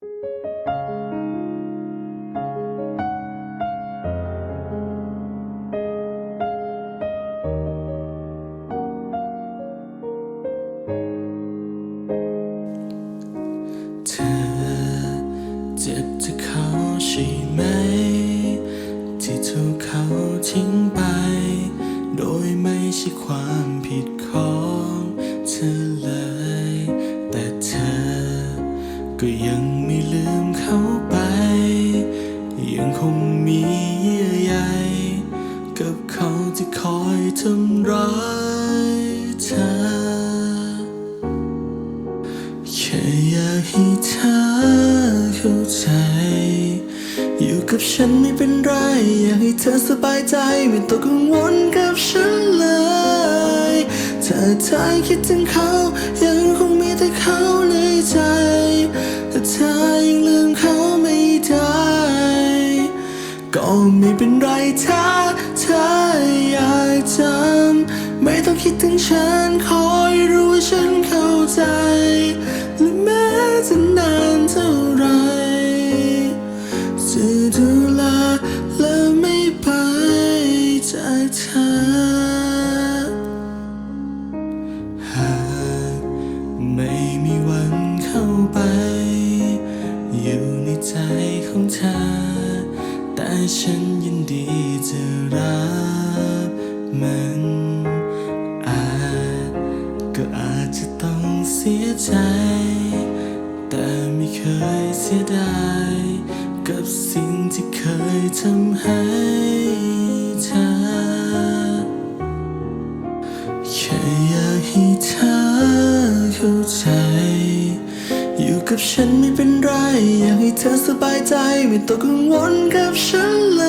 เธอเจ็บจากเขาใช่ไหม ที่ถูกเขาทิ้งไป โดยไม่ใช่ความผิดของเธอเลย แต่เธอก็ยัง กับฉันไม่เป็นไร อยากให้เธอสบายใจไม่ต้องกังวลกับฉันเลยถ้าเธอคิดถึงเขายังคงมีแต่เขาในใจถ้าเธอยังลืมเขาไม่ได้ ก็ไม่เป็นไรถ้าเธออยากจำไม่ต้องคิดถึงฉันคอยรู้ว่าฉันเข้าใจและแม้จะ จะดูแลและไม่ไปจากเธอ หากไม่มีวันเข้าไป อยู่ในใจของเธอ แต่ฉันยินดีจะรับมันอาจก็อาจจะต้องเสียใจ แต่ไม่เคยเสียดาย กับสิ่งที่เคยทำให้เธอ แค่อยากให้เธอเข้าใจ อยู่กับฉันไม่เป็นไร อยากให้เธอสบายใจ ไม่ต้องกังวลกับฉันเล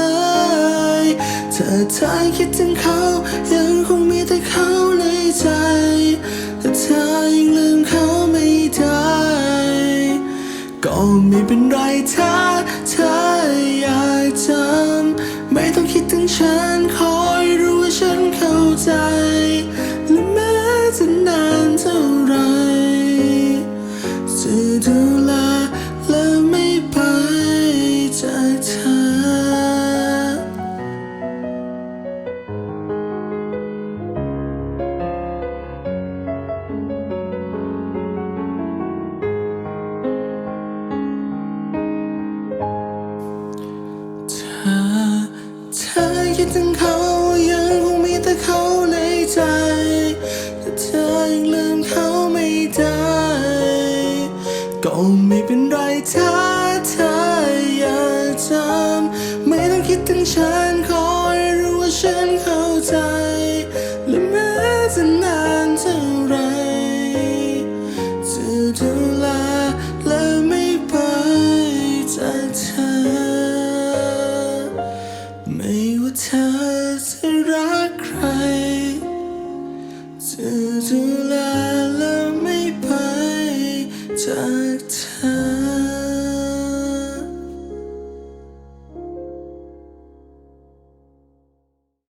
ยถ้าเธอคิดถึงเขายังคง ก็ไม่เป็นไรถ้าเธออยากจำไม่ต้องคิดถึงฉันคอยรู้ว่าฉันเข้าใจ และแม้จะนานเท่าไหรจะดูแล ก็ไม่เป็นไรถ้าเธออย่าจำไม่ต้องคิดถึงฉันขอให้รู้ว่าฉันเข้าใจ และแม้จะนานเท่าไรจะดูแลและไม่ไปจากเธอ ไม่ว่าเธอจะรักใครจะดูแล